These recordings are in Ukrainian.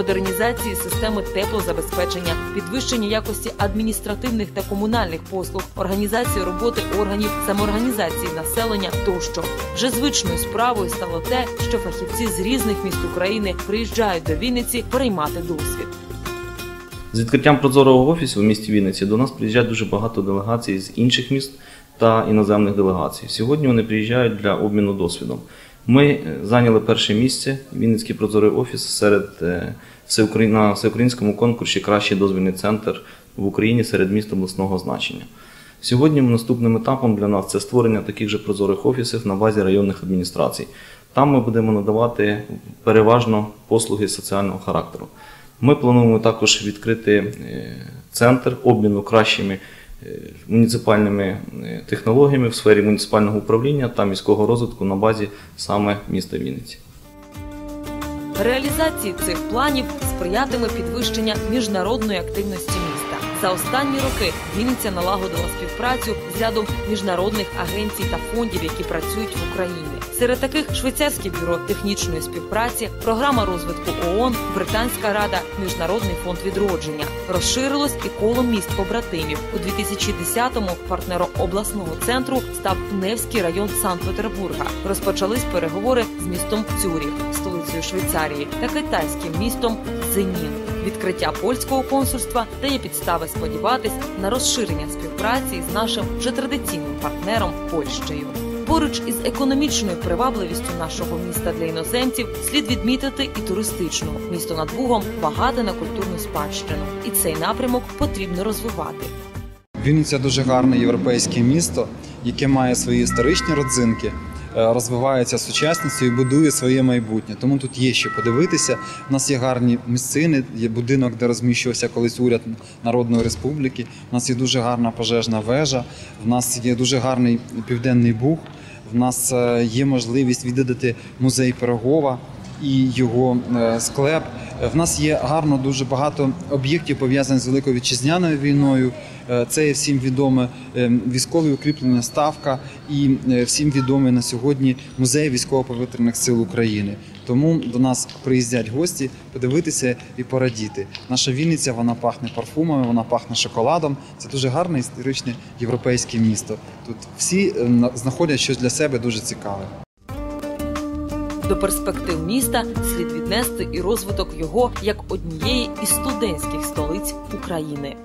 модернізації системи теплозабезпечення, підвищення якості адміністративних та комунальних послуг, організації роботи органів самоорганізації населення тощо. Вже звичною справою стало те, що фахівці з різних міст України приїжджають до Вінниці переймати досвід. З відкриттям прозорого офісу в місті Вінниці до нас приїжджають дуже багато делегацій з інших міст та іноземних делегацій. Сьогодні вони приїжджають для обміну досвідом. Ми е, зайняли перше місце Вінницький прозорий офіс серед е, на всеукраїнському конкурсі Кращий дозвільний центр в Україні серед міст обласного значення. Сьогодні наступним етапом для нас це створення таких же прозорих офісів на базі районних адміністрацій. Там ми будемо надавати переважно послуги соціального характеру. Ми плануємо також відкрити е, центр обміну кращими муніципальними е, технологіями в сфері муніципального управління та міського розвитку на базі саме міста Вінниці. Реалізації цих планів сприятиме підвищення міжнародної активності. За останні роки Вінниця налагодила співпрацю з рядом міжнародних агенцій та фондів, які працюють в Україні. Серед таких швейцарське бюро технічної співпраці, програма розвитку ООН, Британська рада, Міжнародний фонд відродження. Розширилось і коло міст побратимів. У 2010-му партнером обласного центру став Невський район Санкт-Петербурга. Розпочались переговори з містом Цюріх, столицею Швейцарії, та китайським містом Зенін. Відкриття польського консульства дає підстави сподіватись на розширення співпраці з нашим вже традиційним партнером Польщею. Поруч із економічною привабливістю нашого міста для іноземців слід відмітити і туристичну. Місто над Бугом багате на культурну спадщину, і цей напрямок потрібно розвивати. Вінниця дуже гарне європейське місто, яке має свої історичні родзинки, розвивається сучасністю і будує своє майбутнє. Тому тут є що подивитися. У нас є гарні місцини, є будинок, де розміщувався колись уряд Народної Республіки. У нас є дуже гарна пожежна вежа. В нас є дуже гарний південний буг. В нас е, є можливість відвідати музей Пирогова і його е, склеп. Е, В нас є гарно дуже багато об'єктів пов'язаних з великою вітчизняною війною. Е, Це є всім відоме е, військове укріплення ставка і е, всім відомий на сьогодні музей військово-повітряних сил України. Тому до нас приїздять гості подивитися і порадіти. Наша Вінниця вона пахне парфумами, вона пахне шоколадом. Це дуже гарне історичне європейське місто. Тут всі знаходять щось для себе дуже цікаве. До перспектив міста слід віднести і розвиток його як однієї із студентських столиць України.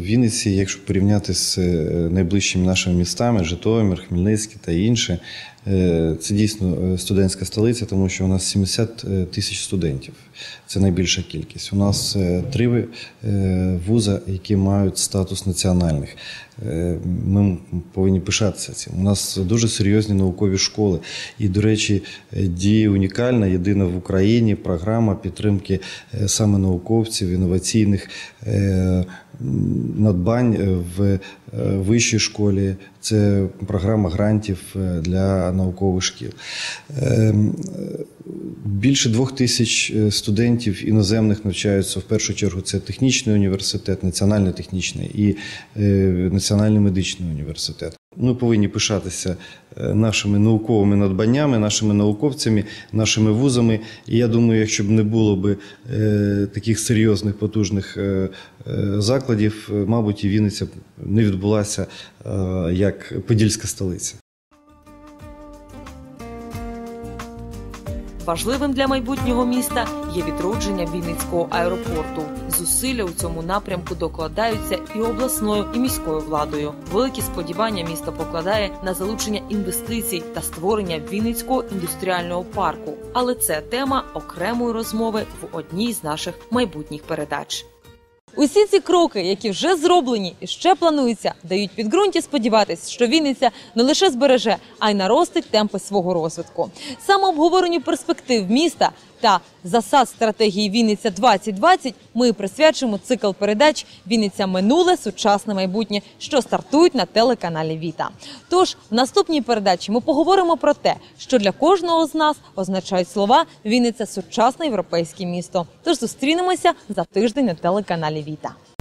В Вінниці, якщо порівняти з е, найближчими нашими містами, Житомир, Хмельницький та інші, е, це дійсно е, студентська столиця, тому що у нас 70 тисяч студентів. Це найбільша кількість. У нас е, три е, вуза, які мають статус національних. Е, Ми повинні пишатися цим. У нас дуже серйозні наукові школи. І, до речі, е, діє унікальна, єдина в Україні програма підтримки е, саме науковців, інноваційних е, надбань е, е, вищій школі. Це програма грантів е, для наукових шкіл. Ем, Більше двох тисяч е, студентів іноземних навчаються в першу чергу. Це технічний університет, національний технічний і національний медичний університет. Ми повинні пишатися е, нашими науковими надбаннями, нашими науковцями, нашими вузами. І я думаю, якщо б не було б е, таких серйозних потужних е, закладів, мабуть, і Вінниця не відбулася як подільська столиця. Важливим для майбутнього міста є відродження Вінницького аеропорту. Зусилля у цьому напрямку докладаються і обласною, і міською владою. Великі сподівання місто покладає на залучення інвестицій та створення Вінницького індустріального парку. Але це тема окремої розмови в одній з наших майбутніх передач. Усі ці кроки, які вже зроблені і ще плануються, дають підґрунті сподіватись, що Вінниця не лише збереже, а й наростить темпи свого розвитку. Саме обговоренню перспектив міста та засад стратегії Вінниця 2020 ми присвячуємо цикл передач Вінниця минуле, сучасне майбутнє, що стартують на телеканалі Віта. Тож в наступній передачі ми поговоримо про те, що для кожного з нас означають слова Вінниця сучасне європейське місто. Тож зустрінемося за тиждень на телеканалі Віта.